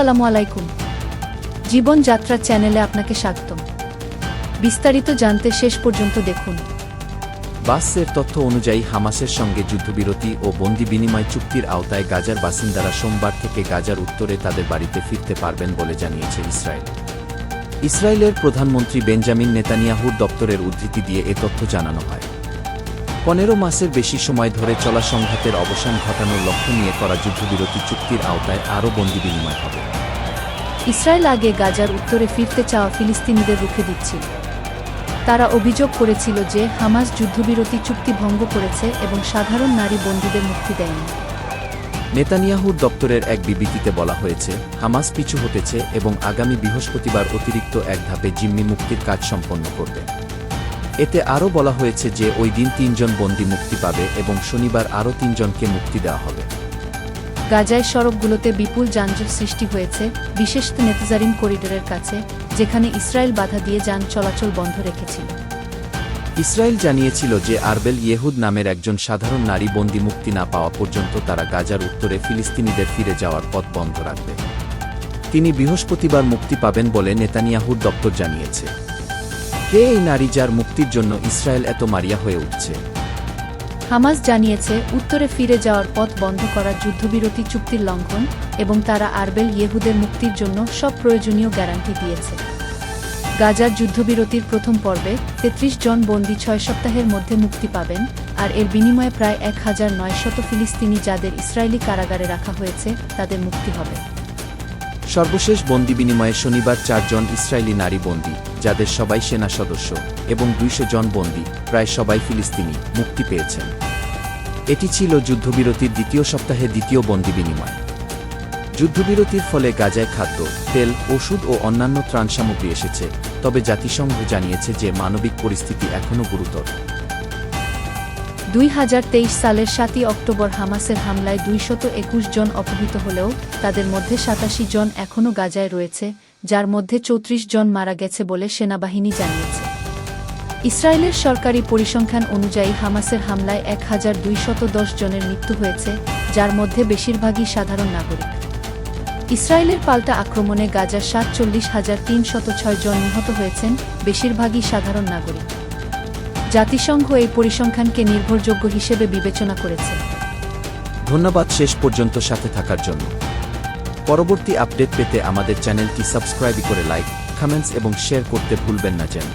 আসসালামু আলাইকুম। জীবনযাত্রা চ্যানেলে আপনাকে স্বাগতম। বিস্তারিত জানতে শেষ পর্যন্ত দেখুন। বাসের তথ্য অনুযায়ী হামাসের সঙ্গে যুদ্ধবিরতি ও বন্দি বিনিময় চুক্তির আওতায় গাজার বাসিন্দারা সোমবার থেকে গাজার উত্তরে তাদের বাড়িতে ফিরতে পারবেন বলে জানিয়েছে ইসরায়েল। ইসরায়েলের প্রধানমন্ত্রী বেঞ্জামিন নেতানিয়াহুর দপ্তরের উদ্ধৃতি দিয়ে এ তথ্য জানানো হয়। পনেরো মাসের বেশি সময় ধরে চলা সংঘাতের অবসান ঘটানোর লক্ষ্য নিয়ে করা যুদ্ধবিরতি চুক্তির আওতায় আরও বন্দি বিনিময় হবে। ইসরায়েল আগে গাজার উত্তরে ফিরতে চাওয়া ফিলিস্তিনিদের রুখে দিচ্ছিল। তারা অভিযোগ করেছিল যে হামাস যুদ্ধবিরতি চুক্তি ভঙ্গ করেছে এবং সাধারণ নারী বন্দীদের মুক্তি দেয়নি। নেতানিয়াহুর দপ্তরের এক বিবৃতিতে বলা হয়েছে হামাস পিছু হতেছে এবং আগামী বৃহস্পতিবার অতিরিক্ত এক ধাপে জিম্মি মুক্তির কাজ সম্পন্ন করবে। এতে আরও বলা হয়েছে যে ওই দিন তিনজন বন্দী মুক্তি পাবে এবং শনিবার আরও তিনজনকে মুক্তি দেওয়া হবে। গাজায় সড়কগুলোতে বিপুল যানজট সৃষ্টি হয়েছে বিশেষ নেতজারিন করিডোরের কাছে যেখানে ইসরায়েল বাধা দিয়ে যান চলাচল বন্ধ রেখেছিল। ইসরায়েল জানিয়েছিল যে আরবেল ইয়েহুদ নামের একজন সাধারণ নারী বন্দী মুক্তি না পাওয়া পর্যন্ত তারা গাজার উত্তরে ফিলিস্তিনিদের ফিরে যাওয়ার পথ বন্ধ রাখবে। তিনি বৃহস্পতিবার মুক্তি পাবেন বলে নেতানিয়াহুর দপ্তর জানিয়েছে। কে এই নারী যার মুক্তির জন্য ইসরায়েল এত মারিয়া হয়ে উঠছে? হামাস জানিয়েছে, উত্তরে ফিরে যাওয়ার পথ বন্ধ করা যুদ্ধবিরতি চুক্তির লঙ্ঘন এবং তারা আরবেল ইয়েহুদের মুক্তির জন্য সব প্রয়োজনীয় গ্যারান্টি দিয়েছে। গাজার যুদ্ধবিরতির প্রথম পর্বে তেত্রিশ জন বন্দী ছয় সপ্তাহের মধ্যে মুক্তি পাবেন আর এর বিনিময়ে প্রায় এক হাজার নয়শত ফিলিস্তিনি যাদের ইসরায়েলি কারাগারে রাখা হয়েছে, তাদের মুক্তি হবে। সর্বশেষ বন্দি বিনিময়ে শনিবার চারজন ইসরায়েলি নারী বন্দী, যাদের সবাই সেনা সদস্য এবং দুইশো জন বন্দী, প্রায় সবাই ফিলিস্তিনি, মুক্তি পেয়েছেন। এটি ছিল যুদ্ধবিরতির দ্বিতীয় সপ্তাহে দ্বিতীয় বন্দি বিনিময়। যুদ্ধবিরতির ফলে গাজায় খাদ্য, তেল, ওষুধ ও অন্যান্য ত্রাণ সামগ্রী এসেছে, তবে জাতিসংঘ জানিয়েছে যে মানবিক পরিস্থিতি এখনও গুরুতর। দুই হাজার তেইশ সালের সাতই অক্টোবর হামাসের হামলায় দুইশত একুশ জন অপহৃত হলেও তাদের মধ্যে সাতাশি জন এখনও গাজায় রয়েছে, যার মধ্যে চৌত্রিশ জন মারা গেছে বলে সেনাবাহিনী জানিয়েছে। ইসরায়েলের সরকারি পরিসংখ্যান অনুযায়ী হামাসের হামলায় এক হাজার দুইশত দশ জনের মৃত্যু হয়েছে, যার মধ্যে বেশিরভাগই সাধারণ নাগরিক। ইসরায়েলের পাল্টা আক্রমণে গাজার সাতচল্লিশ হাজার তিনশত ছয় জন নিহত হয়েছেন, বেশিরভাগই সাধারণ নাগরিক। জাতিসংঘ এই পরিসংখ্যানকে নির্ভরযোগ্য হিসেবে বিবেচনা করেছে। ধন্যবাদ শেষ পর্যন্ত সাথে থাকার জন্য। পরবর্তী আপডেট পেতে আমাদের চ্যানেলটি সাবস্ক্রাইব করে লাইক কমেন্টস এবং শেয়ার করতে ভুলবেন না যেন।